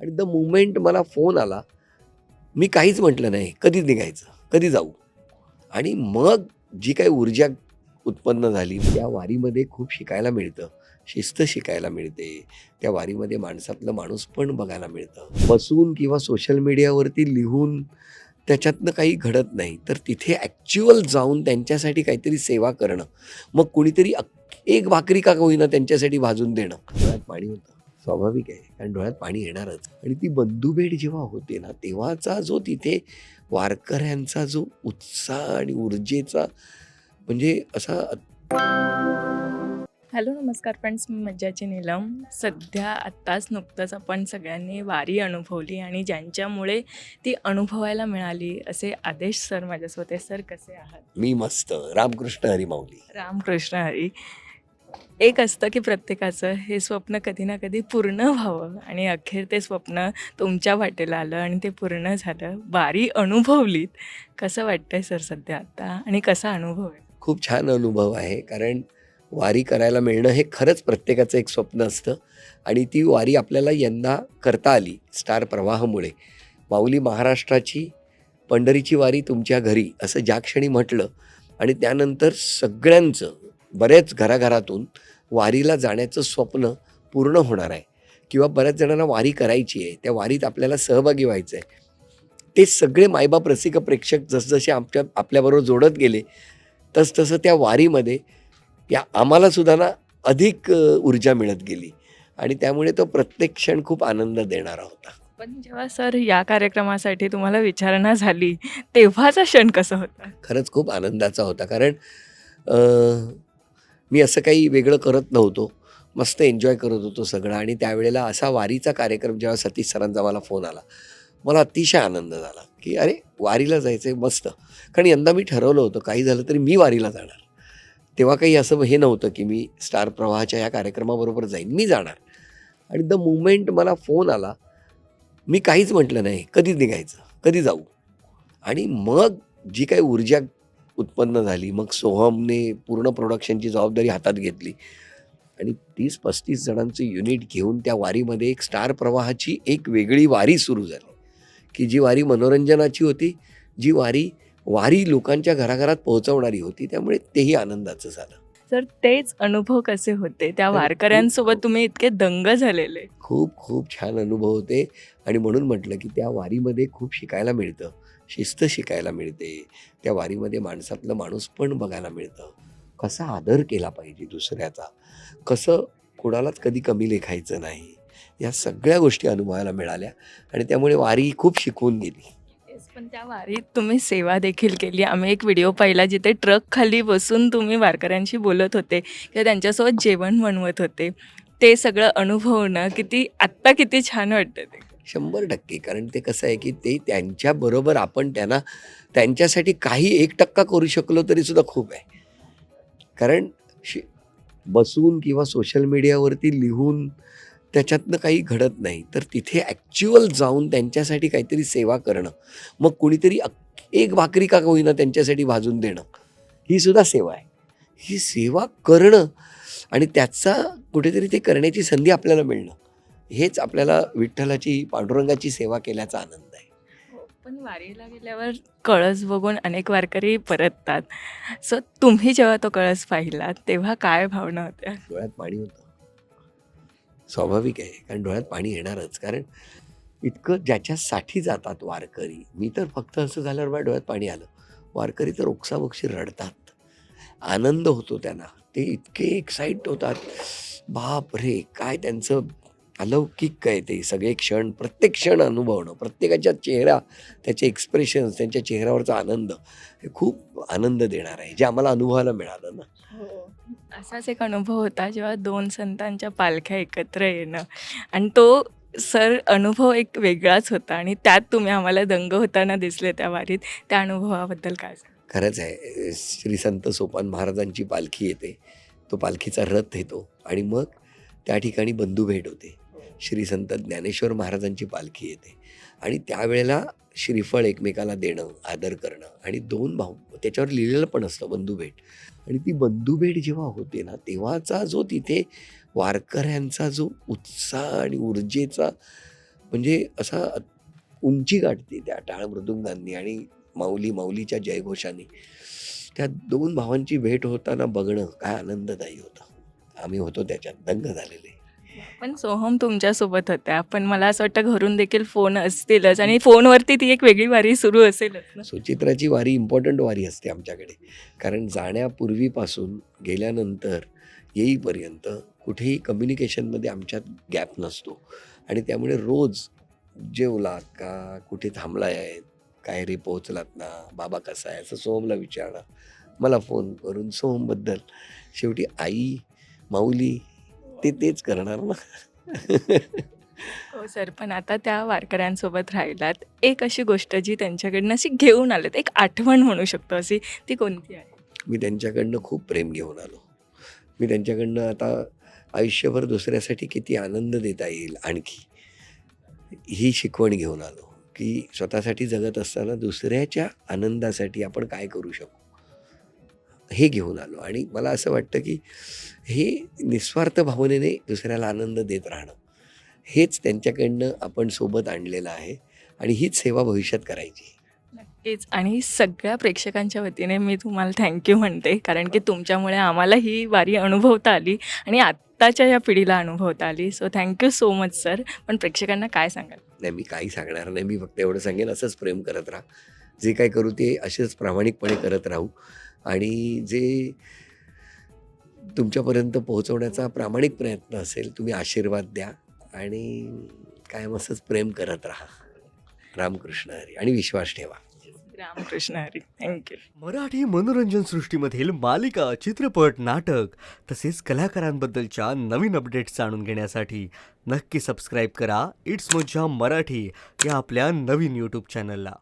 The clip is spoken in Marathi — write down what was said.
आणि द मुमेंट मला फोन आला मी काहीच म्हटलं नाही कधी निघायचं कधी जाऊ. आणि मग जी काही ऊर्जा उत्पन्न झाली त्या वारीमध्ये खूप शिकायला मिळतं. शिस्त शिकायला मिळते. त्या वारीमध्ये माणसातलं माणूस पण बघायला मिळतं. बसून किंवा सोशल मीडियावरती लिहून त्याच्यातनं काही घडत नाही. तर तिथे ॲक्च्युअल जाऊन त्यांच्यासाठी काहीतरी सेवा करणं. मग कुणीतरी एक भाकरी का होईना त्यांच्यासाठी भाजून देणं. पाणी होतं. स्वाभाविक आहे. कारण डोळ्यात पाणी येणारच. आणि ती बंधुभेट जेव्हा होते ना तेव्हाचा जो तिथे वारकऱ्यांचा जो उत्साह आणि ऊर्जेचा म्हणजे असा हॅलो नमस्कार फ्रेंड्स. मी मज्जाची नीलम. सध्या आत्ताच नुकतंच आपण सगळ्यांनी वारी अनुभवली आणि ज्यांच्यामुळे ती अनुभवायला मिळाली असे आदेश सर माझ्यासोबत आहे सर कसे आहात? मी मस्त. रामकृष्ण हरी माऊली. रामकृष्ण हरी. एक असतं की प्रत्येकाचं हे स्वप्न कधी ना कधी पूर्ण व्हावं आणि अखेर ते स्वप्न तुमच्या वाटेला आलं आणि ते पूर्ण झालं बारी अनुभवलीत. कसं वाटतंय सर सध्या आता आणि कसा अनुभव आहे? खूप छान अनुभव आहे कारण वारी करायला मिळणं हे खरंच प्रत्येकाचं एक स्वप्न असतं आणि ती वारी आपल्याला यंदा करता आली स्टार प्रवाहामुळे. माऊली महाराष्ट्राची पंढरीची वारी तुमच्या घरी असं ज्या क्षणी म्हटलं आणि त्यानंतर सगळ्यांचं बऱ्याच घराघरातून वारीला जाण्याचं स्वप्न पूर्ण होणार आहे. किंवा बऱ्याच जणांना वारी करायची आहे. त्या वारीत आपल्याला सहभागी व्हायचं आहे. ते सगळे मायबाप रसिक प्रेक्षक जसजसे आमच्या आपल्याबरोबर जोडत गेले तसतसं त्या वारीमध्ये या आम्हाला सुद्धा ना अधिक ऊर्जा मिळत गेली. आणि त्यामुळे तो प्रत्येक क्षण खूप आनंद देणारा होता. पण जेव्हा सर या कार्यक्रमासाठी तुम्हाला विचारणा झाली तेव्हाचा क्षण कसा होता? खरंच खूप आनंदाचा होता. कारण मी असं काही वेगळं करत नव्हतो. मस्त एन्जॉय करत होतो सगळं आणि त्यावेळेला असा वारीचा कार्यक्रम जेव्हा सतीश सरांचा मला फोन आला मला अतिशय आनंद झाला की अरे वारीला जायचं आहे मस्त. कारण यंदा मी ठरवलं होतं काही झालं तरी मी वारीला जाणार. तेव्हा काही असं हे नव्हतं की मी स्टार प्रवाहाच्या या कार्यक्रमाबरोबर जाईन मी जाणार. आणि द मुमेंट मला फोन आला मी काहीच म्हटलं नाही कधी निघायचं कधी जाऊ. आणि मग जी काही ऊर्जा उत्पन्न झाली मग सोहमने पूर्ण प्रोडक्शनची जबाबदारी हातात घेतली. आणि तीस पस्तीस जणांचं युनिट घेऊन त्या वारीमध्ये एक स्टार प्रवाहाची एक वेगळी वारी सुरू झाली. की जी वारी मनोरंजनाची होती जी वारी वारी लोकांच्या घराघरात पोहोचवणारी होती त्यामुळे तेही आनंदाचं झालं. सर तेच अनुभव कसे होते? त्या वारकऱ्यांसोबत तुम्ही इतके दंग झालेले. खूप खूप छान अनुभव होते. आणि म्हणून म्हटलं की त्या वारीमध्ये खूप शिकायला मिळतं. शिस्त शिकायला मिळते. त्या वारीमध्ये माणसातलं माणूस पण बघायला मिळतं. कसा आदर केला पाहिजे दुसऱ्याचा? कसं कोणालाच कधी कमी लेखायचं नाही? या सगळ्या गोष्टी अनुभवायला मिळाल्या आणि त्यामुळे वारी खूप शिकवून गेली. पण त्या वारीत तुम्ही सेवा देखील केली. आम्ही एक व्हिडिओ पाहिला जिथे ट्रक खाली बसून तुम्ही वारकऱ्यांशी बोलत होते किंवा त्यांच्यासोबत जेवण बनवत होते. ते सगळं अनुभवणं किती आत्ता किती छान वाटतं ते. शंभर टक्के. कारण ते कसं आहे की ते त्यांच्याबरोबर आपण त्यांना त्यांच्यासाठी काही एक टक्का करू शकलो तरी सुद्धा खूप आहे. कारण शि बसून किंवा सोशल मीडियावरती लिहून त्याच्यातनं काही घडत नाही. तर तिथे ॲक्च्युअल जाऊन त्यांच्यासाठी काहीतरी सेवा करणं मग कुणीतरी एक भाकरी का होईना त्यांच्यासाठी भाजून देणं ही सुद्धा सेवा आहे. ही सेवा करणं आणि त्याचा कुठेतरी ते करण्याची संधी आपल्याला मिळणं. हेच आपल्याला विठ्ठलाची पांडुरंगाची सेवा केल्याचा आनंद आहे. पण वारीला गेल्यावर कळस बघून अनेक वारकरी परततात. सो तुम्ही जेव्हा तो कळस पाहिला तेव्हा काय भावना होत्या? डोळ्यात पाणी होतं. स्वाभाविक आहे कारण डोळ्यात पाणी येणारच. कारण इतकं ज्याच्यासाठी जातात वारकरी मी तर फक्त असं झाल्यावर माझ्या डोळ्यात पाणी आलं. वारकरी तर ओक्साबोक्षी रडतात. आनंद होतो त्यांना. ते इतके एक्साईट होतात. बाप रे काय त्यांचं अलौकिक काय ते सगळे क्षण प्रत्येक क्षण अनुभवणं प्रत्येकाच्या चेहरा त्याचे एक्सप्रेशन्स त्यांच्या चेहऱ्यावरचा आनंद हे खूप आनंद देणार आहे जे आम्हाला अनुभवायला मिळालं ना. असाच एक अनुभव होता जेव्हा दोन संतांच्या पालख्या एकत्र येणं. आणि तो सर अनुभव एक वेगळाच होता आणि त्यात तुम्ही आम्हाला दंग होताना दिसले त्या वारीत. त्या अनुभवाबद्दल काय? खरंच आहे श्री संत सोपान महाराजांची पालखी येते तो पालखीचा रथ येतो आणि मग त्या ठिकाणी बंधुभेट होते. श्री संत ज्ञानेश्वर महाराजांची पालखी येते. आणि त्यावेळेला श्रीफळ एकमेकाला देणं आदर करणं आणि दोन भाऊ त्याच्यावर लिहिलेलं पण असतं बंधुभेट आणि ती बंधुभेट जेव्हा होते ना तेव्हाचा जो तिथे वारकऱ्यांचा जो उत्साह आणि ऊर्जेचा म्हणजे असा उंची गाठते त्या टाळ मृदुंगांनी आणि माऊली माऊलीच्या जयघोषाने. त्या दोन भावांची भेट होताना बघणं काय आनंददायी होतं. आम्ही होतो त्याच्यात दंग झालेले. पण सोहम तुमच्यासोबत होत्या. पण मला असं वाटतं घरून देखील फोन असतीलच आणि फोनवरती ती एक वेगळी वारी सुरू असेलच सुचित्राची वारी इम्पॉर्टंट वारी असते आमच्याकडे. कारण जाण्यापूर्वीपासून गेल्यानंतर येईपर्यंत कुठेही कम्युनिकेशनमध्ये आमच्यात गॅप नसतो. आणि त्यामुळे रोज जेवलात का कुठे थांबला आहे काय रे पोहोचलात ना बाबा कसा आहे असं सोहमला विचारणं. मला फोन करून सोहमबद्दल. शेवटी आई माऊली ते तेच करणार ना. हो सर पण आता त्या वारकऱ्यांसोबत राहिलात. एक अशी गोष्ट जी त्यांच्याकडनं अशी घेऊन आलेत एक आठवण म्हणू शकतो अशी ती कोणती आहे? मी त्यांच्याकडनं खूप प्रेम घेऊन आलो. मी त्यांच्याकडनं आता आयुष्यभर दुसऱ्यासाठी किती आनंद देता येईल आणखी ही शिकवण घेऊन आलो. की स्वतःसाठी जगत असताना दुसऱ्याच्या आनंदासाठी आपण काय करू शकू? हे घेऊन आलो. आणि मला असं वाटतं की हे निस्वार्थ भावनेने दुसऱ्याला आनंद देत राहणं हेच त्यांच्याकडनं आपण सोबत आणलेलं आहे आणि हीच सेवा भविष्यात करायची. नक्कीच. आणि सगळ्या प्रेक्षकांच्या वतीने मी तुम्हाला थँक्यू म्हणते. कारण की तुमच्यामुळे आम्हाला ही वारी अनुभवता आली आणि आत्ताच्या या पिढीला अनुभवता आली. So thank you so much sir पण प्रेक्षकांना काय सांगाल? नाही मी काही सांगणार नाही. मी फक्त एवढं सांगेन असंच प्रेम करत राहा. जे काय करू ते असेच प्रामाणिकपणे करत राहू. आणि जे तुमच्यापर्यंत पोहोचवण्याचा प्रामाणिक प्रयत्न असेल तुम्ही आशीर्वाद द्या आणि कायम असंच प्रेम करत राहा. रामकृष्ण हरी. आणि विश्वास ठेवा. रामकृष्ण हरी. थँक्यू मराठी मनोरंजन सृष्टीमधील मालिका चित्रपट नाटक तसेच कलाकारांबद्दलच्या नवीन अपडेट्स जाणून घेण्यासाठी नक्की सबस्क्राईब करा. इट्स मज्जा मराठी या आपल्या नवीन यूट्यूब चॅनलला